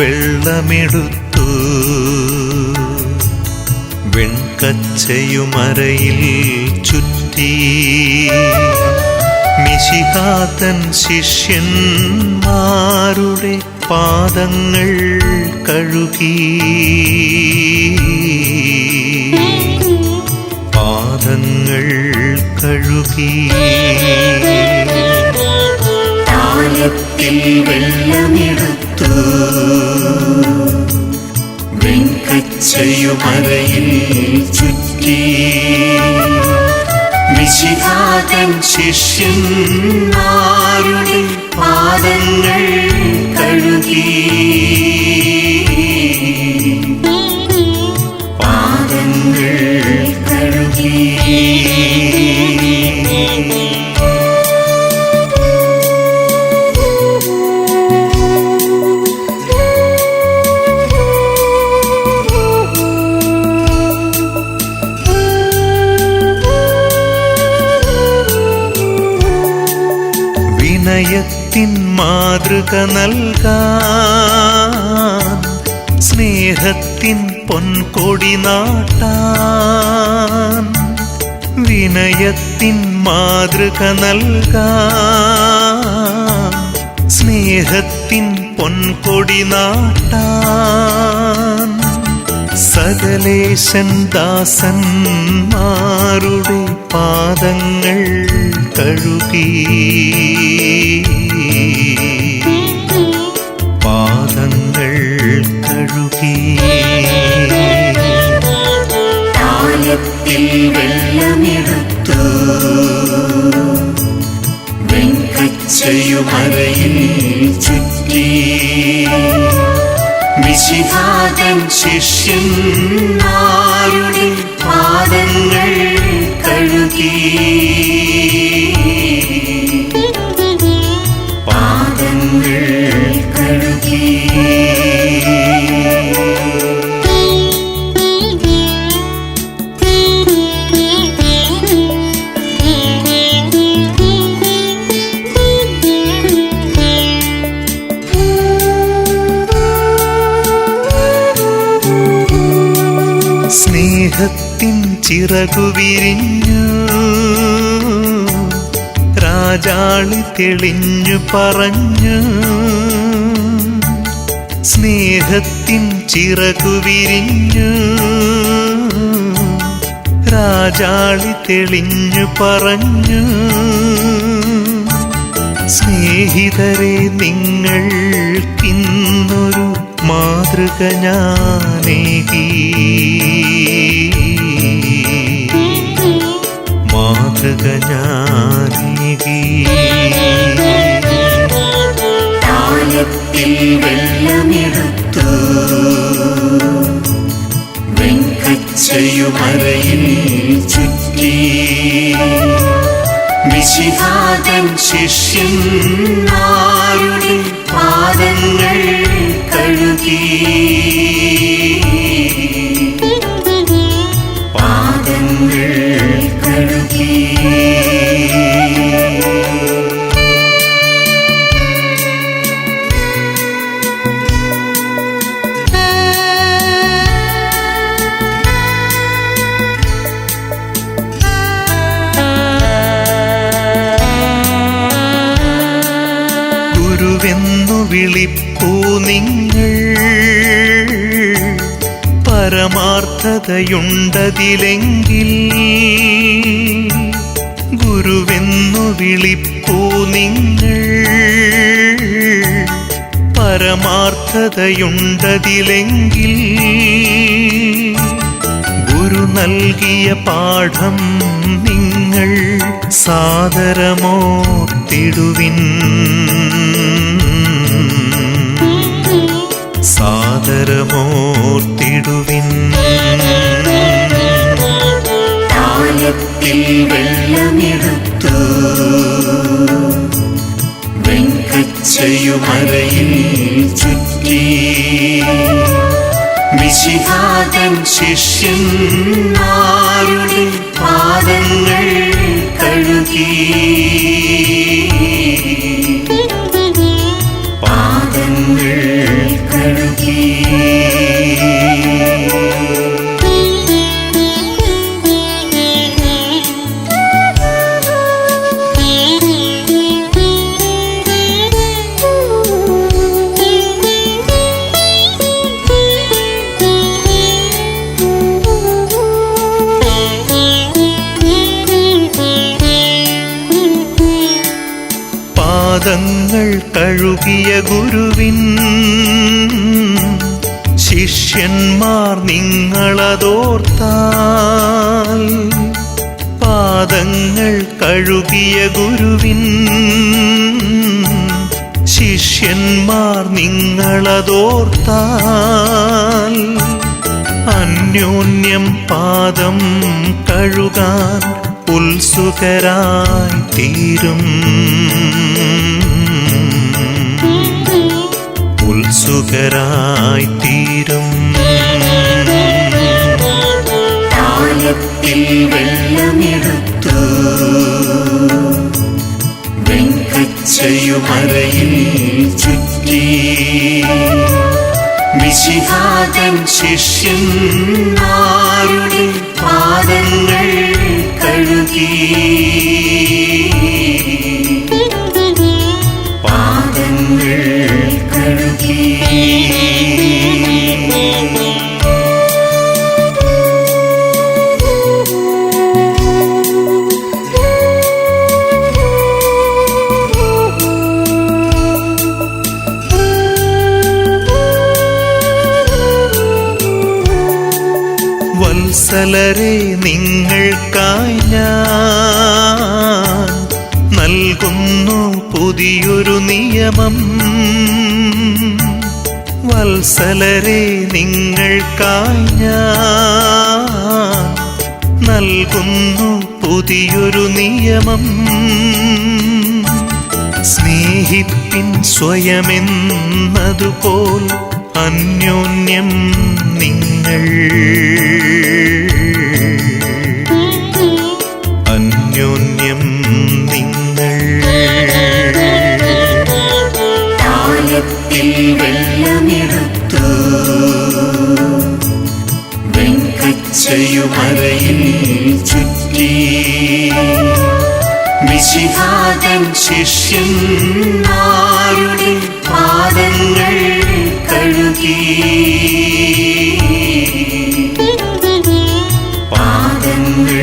വെള്ളമെടുത്തു. വെൺകച്ചയുമറയിൽ ചുറ്റി. മിശിഹാതൻ ശിഷ്യന്മാരുടെ പാദങ്ങൾ കഴുകി. പാദങ്ങൾ കഴുകി. താലത്തിൽ വെള്ളമെടുത്തു വെൺകച്ചയുമരയിൽ ചുറ്റി മിശിഹാതൻ ശിഷ്യന്മാരുടെ പാദങ്ങൾ കഴുകി മാതൃക നൽകാൻ സ്നേഹത്തിൻ പൊൻകൊടി നാട്ടാൻ വിനയത്തിൻ മാതൃക നൽകാൻ സ്നേഹത്തിൻ പൊൻകൊടി നാട്ടാൻ സകലേശൻ ദാസന്മാരുടെ പാദങ്ങൾ കഴുകി. വെൺകച്ചയുമരയിൽ ചുറ്റി. വിശിഹാതൻ ശിഷ്യൻ പാദങ്ങൾ കഴുകി. ചിറകു വിരിഞ്ഞു രാജാളി തെളിഞ്ഞു പറഞ്ഞു. സ്നേഹത്തിൻ ചിറകു വിരിഞ്ഞു രാജാളി തെളിഞ്ഞു പറഞ്ഞു. സ്നേഹിതരെ നിങ്ങൾക്കിന്നൊരു മാതൃക ഞാനേകി. മാതൃക ഞാനേകി താലത്തിൽ വെള്ളമെടുത്തു. വെൺകച്ചയുമരയിൽ ചുറ്റി. വിശിഹാതൻ ശിഷ്യന്മാരുടെ പാദങ്ങൾ കഴുകി. ഗുരുവെന്നു വിളിപ്പൂ നിങ്ങൾ. പരമാർത്ഥതയുണ്ടതിലെങ്കിൽ ഗുരുവെന്നു വിളിപ്പൂ നിങ്ങൾ. പരമാർത്ഥതയുണ്ടതിലെങ്കിൽ ഗുരു നൽകിയ പാഠം നിങ്ങൾ സാദരമോർത്തിടുവിൻ. സാദരമോർത്തിടുവിൻ താലത്തിൽ വെള്ളമെടുത്തു. വെൺകച്ചയുമരയിൽ ചുറ്റി. വിശിഹാതൻ ശിഷ്യൻ പാദങ്ങൾ പാദങ്ങൾ കഴുകി. പാദങ്ങൾ കഴുകിയ ഗുരുവിൻ ശിഷ്യന്മാർ നിങ്ങളതോർത്താൽ പാദങ്ങൾ കഴുകിയ ഗുരുവിൻ ശിഷ്യന്മാർ നിങ്ങളതോർത്താൽ അന്യോന്യം പാദം കഴുകാൻ ഉത്സുകരായി തീരും. ഉത്സുകരായി തീരും. താലത്തിൽ വെള്ളമെടുത്തു. വെങ്കച്ചയുമറയിൽ ചുറ്റി. വിശിഹാതൻ ശിഷ്യന്മാരുടെ പാദങ്ങൾ കഴുകി. വത്സലരെ നിങ്ങൾക്കായി ഞാൻ നൽകുന്നു പുതിയൊരു നിയമം. വത്സലരെ നിങ്ങൾക്കായി ഞാൻ നൽകുന്നു പുതിയൊരു നിയമം. സ്നേഹിപ്പിൻ സ്വയമെന്നതുപോൽ അന്യോന്യം നിങ്ങൾ. വെങ്കച്ചയുമറയിൽ ചുറ്റി. മിശിഹാതൻ ശിഷ്യൻ പാദങ്ങൾ കഴുകി. പാദങ്ങൾ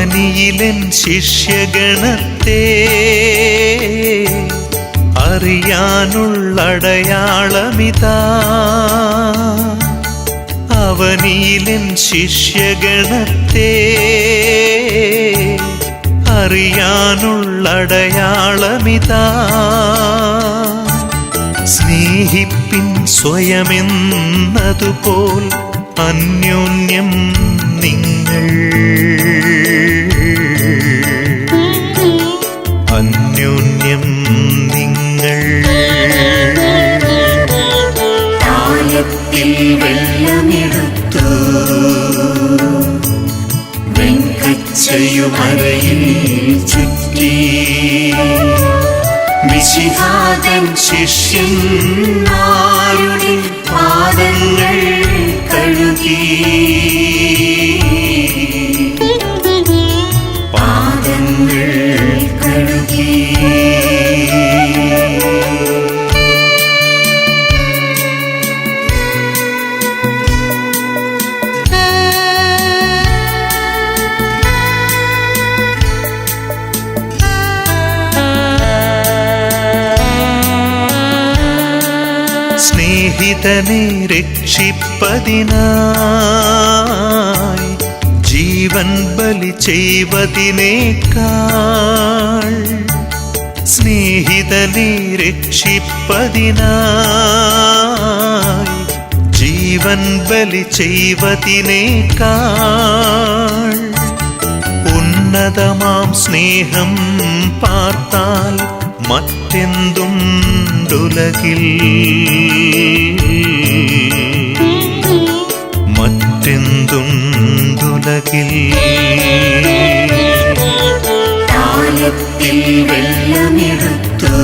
അവനിയിലൻ ശിഷ്യഗണത്തെ അറിയാനുള്ളടയാളമിതാ. അവനിയിലൻ ശിഷ്യഗണത്തെ അറിയാനുള്ളടയാളമിതാ. സ്നേഹിപ്പിൻ സ്വയമെന്നതുപോൽ അന്യോന്യം നിങ്ങൾ. അന്യോന്യം നിങ്ങൾ. താലത്തിൽ വെള്ളമെടുത്തു. വെങ്കച്ചയുമറയിൽ ചുറ്റി. ശിഷ്യൻ ശിഷ്യന്മാരുടെ പാദങ്ങൾ കഴുകി. സ്നേഹിതനെ രക്ഷിപ്പതിനായി ജീവൻ ബലി ചെയ്വതിനേക്കാൾ സ്നേഹിതനെ രക്ഷിപ്പതിനായി ജീവൻ ബലി ചെയ്വതിനേക്കാൾ ഉന്നതമാം സ്നേഹം പാർത്താൽ മറ്റെന്തുണ്ടുലകിൽ? മറ്റെന്തുണ്ടുലകിൽ? താലത്തിൽ വെള്ളമെടുത്തു.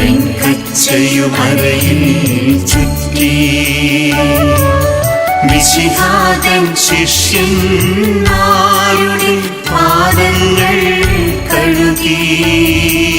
വെങ്കച്ചയുമറയിൽ ചുറ്റി. ശിഷ്യൻ പാദങ്ങൾ കഴുകി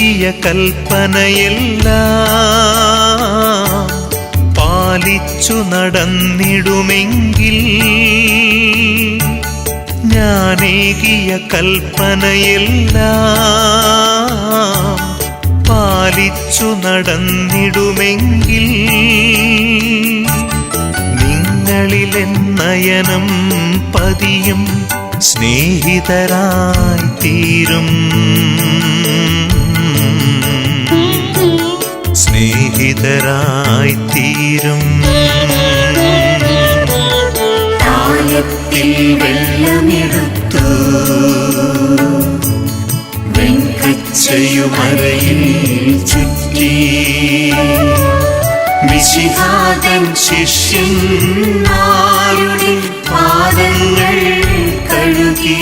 ഞാനേകിയ കൽപ്പനയെല്ലാം പാലിച്ചു നടന്നിടുമെങ്കിൽ ഞാനേകിയ കൽപ്പനയെല്ലാം പാലിച്ചു നടന്നിടുമെങ്കിൽ നിങ്ങളിലെന്നയനം പതിയും സ്നേഹിതരായി തീരും. സ്നേഹിതരായി തീരും വെള്ളമെടുത്തു. വെങ്കച്ചയുമറയിൽ ചുറ്റി. വിശിഹാതൻ ശിഷ്യൻ പാദങ്ങൾ കഴുകി.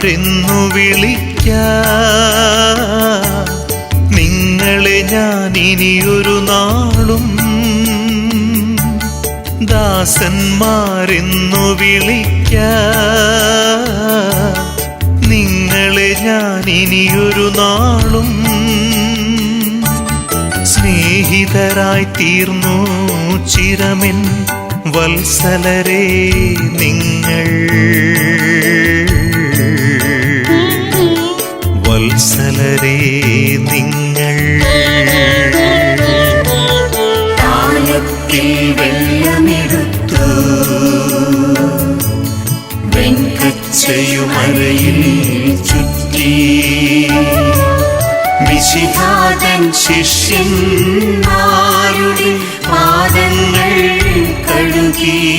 ദാസന്മാരെന്നു വിളിക്ക? നിങ്ങളെ ഞാൻ ഇനിയൊരു നാളും ദാസന്മാരെന്നു വിളിക്ക? നിങ്ങളെ ഞാൻ ഇനിയൊരു നാളും സ്നേഹിതരായി തീർന്നു ചിരമെൻ വത്സലരേ നിങ്ങൾ. വത്സലരെ നിങ്ങൾ താലത്തിൽ വെള്ളമെടുത്തു. വെങ്കച്ചയുമറയിൽ ചുറ്റി. മിശിഹാതൻ ശിഷ്യന്മാരുടെ പാദങ്ങൾ കഴുകി.